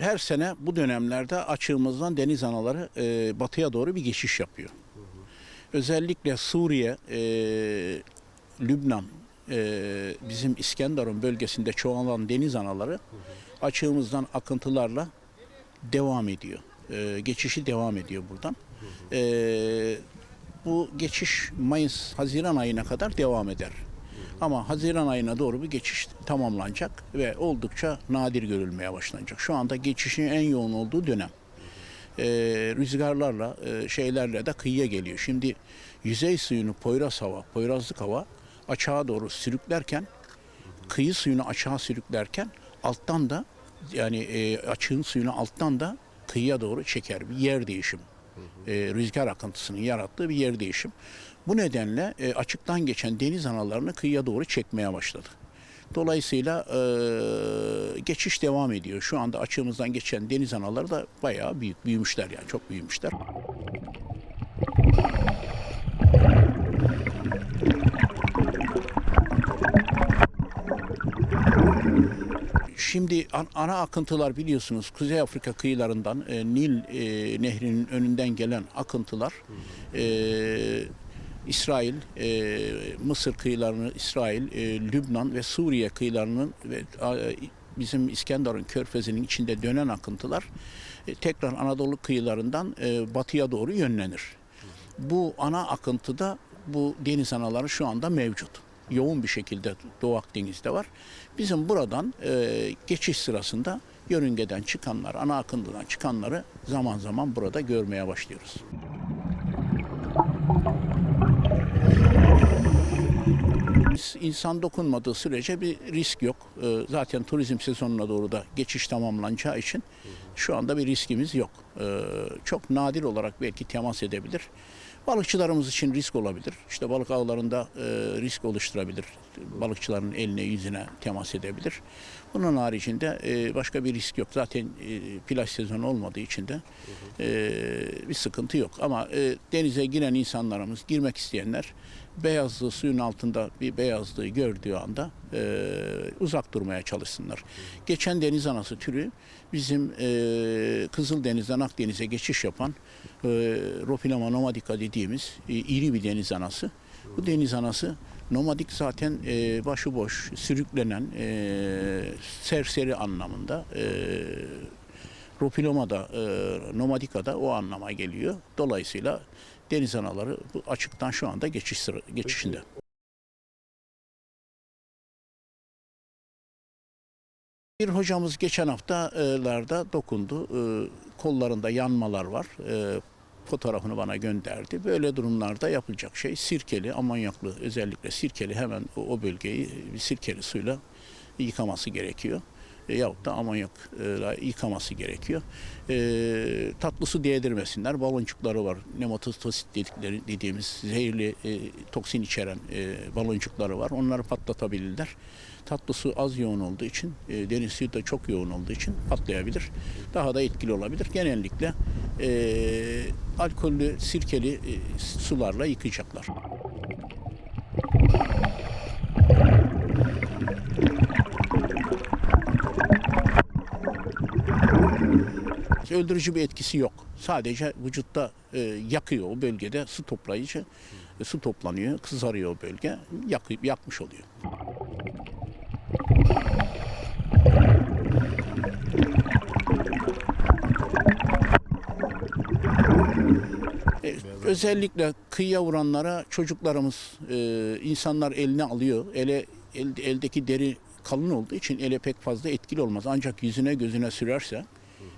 her sene bu dönemlerde açığımızdan deniz anaları e, batıya doğru bir geçiş yapıyor. Özellikle Suriye, e, Lübnan, e, bizim İskenderun bölgesinde çoğalan deniz anaları açığımızdan akıntılarla devam ediyor. E, geçişi devam ediyor buradan. E, bu geçiş Mayıs, Haziran ayına kadar devam eder. Ama Haziran ayına doğru bir geçiş tamamlanacak ve oldukça nadir görülmeye başlanacak. Şu anda geçişin en yoğun olduğu dönem. Ee, rüzgarlarla, e, şeylerle de kıyıya geliyor. Şimdi yüzey suyunu Poyraz hava, Poyrazlık hava açığa doğru sürüklerken, kıyı suyunu açığa sürüklerken alttan da yani e, açığın suyunu alttan da kıyıya doğru çeker. Bir yer değişimi e, rüzgar akıntısının yarattığı bir yer değişim. Bu nedenle e, açıktan geçen deniz analarını kıyıya doğru çekmeye başladı. Dolayısıyla e, geçiş devam ediyor. Şu anda açığımızdan geçen deniz anaları da bayağı büyük, büyümüşler yani çok büyümüşler. Şimdi an- ana akıntılar biliyorsunuz Kuzey Afrika kıyılarından e, Nil e, nehrinin önünden gelen akıntılar e, İsrail, e, Mısır kıyılarını, İsrail, e, Lübnan ve Suriye kıyılarının ve a, bizim İskenderun körfezinin içinde dönen akıntılar e, tekrar Anadolu kıyılarından e, batıya doğru yönlenir. Bu ana akıntıda bu deniz anaları şu anda mevcut. Yoğun bir şekilde Doğu Akdeniz'de var. Bizim buradan e, geçiş sırasında yörüngeden çıkanlar, ana akıntıdan çıkanları zaman zaman burada görmeye başlıyoruz. İnsan dokunmadığı sürece bir risk yok. Ee, Zaten turizm sezonuna doğru da geçiş tamamlanacağı için şu anda bir riskimiz yok. Ee, Çok nadir olarak belki temas edebilir. Balıkçılarımız için risk olabilir. İşte balık avlarında e, risk oluşturabilir. Balıkçıların eline yüzüne temas edebilir. Bunun haricinde e, başka bir risk yok. Zaten e, plaj sezonu olmadığı için de e, bir sıkıntı yok. Ama e, denize giren insanlarımız, girmek isteyenler beyazlığı suyun altında bir beyazlığı gördüğü anda e, uzak durmaya çalışsınlar. Geçen deniz anası türü bizim e, Kızıldeniz'den Akdeniz'e geçiş yapan e, Ropilama nomadica dediğimiz e, iri bir deniz anası. Bu deniz anası nomadik zaten e, başıboş, sürüklenen, e, serseri anlamında. E, Ropiloma e, nomadika da o anlama geliyor. Dolayısıyla deniz anaları bu açıktan şu anda geçiş sıra, geçişinde. Bir hocamız geçen haftalarda dokundu. E, kollarında yanmalar var. E, fotoğrafını bana gönderdi. Böyle durumlarda yapılacak şey sirkeli, amonyaklı özellikle sirkeli hemen o, o bölgeyi sirkeli suyla yıkaması gerekiyor. E, yahut da amonyakla yıkaması gerekiyor. E, tatlı su değdirmesinler. Baloncukları var. Nematostosit dedikleri dediğimiz zehirli e, toksin içeren e, baloncukları var. Onları patlatabilirler. Tatlı su az yoğun olduğu için, e, deniz suyu da çok yoğun olduğu için patlayabilir. Daha da etkili olabilir. Genellikle e, alkollü, sirkeli e, sularla yıkayacaklar. Öldürücü bir etkisi yok. Sadece vücutta e, yakıyor o bölgede su toplayıcı. e, su toplanıyor, kızarıyor o bölge. Yakıp yakmış oluyor. E, Özellikle kıyıya vuranlara çocuklarımız, e, insanlar eline alıyor. Ele el- eldeki deri kalın olduğu için ele pek fazla etkili olmaz. Ancak yüzüne gözüne sürerse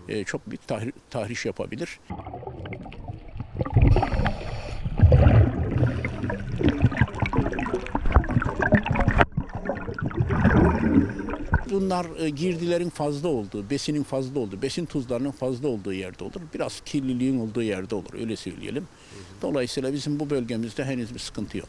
e, çok büyük tahri- tahriş yapabilir. Bunlar e, girdilerin fazla olduğu, besinin fazla olduğu, besin tuzlarının fazla olduğu yerde olur. Biraz kirliliğin olduğu yerde olur öyle söyleyelim. Dolayısıyla bizim bu bölgemizde henüz bir sıkıntı yok.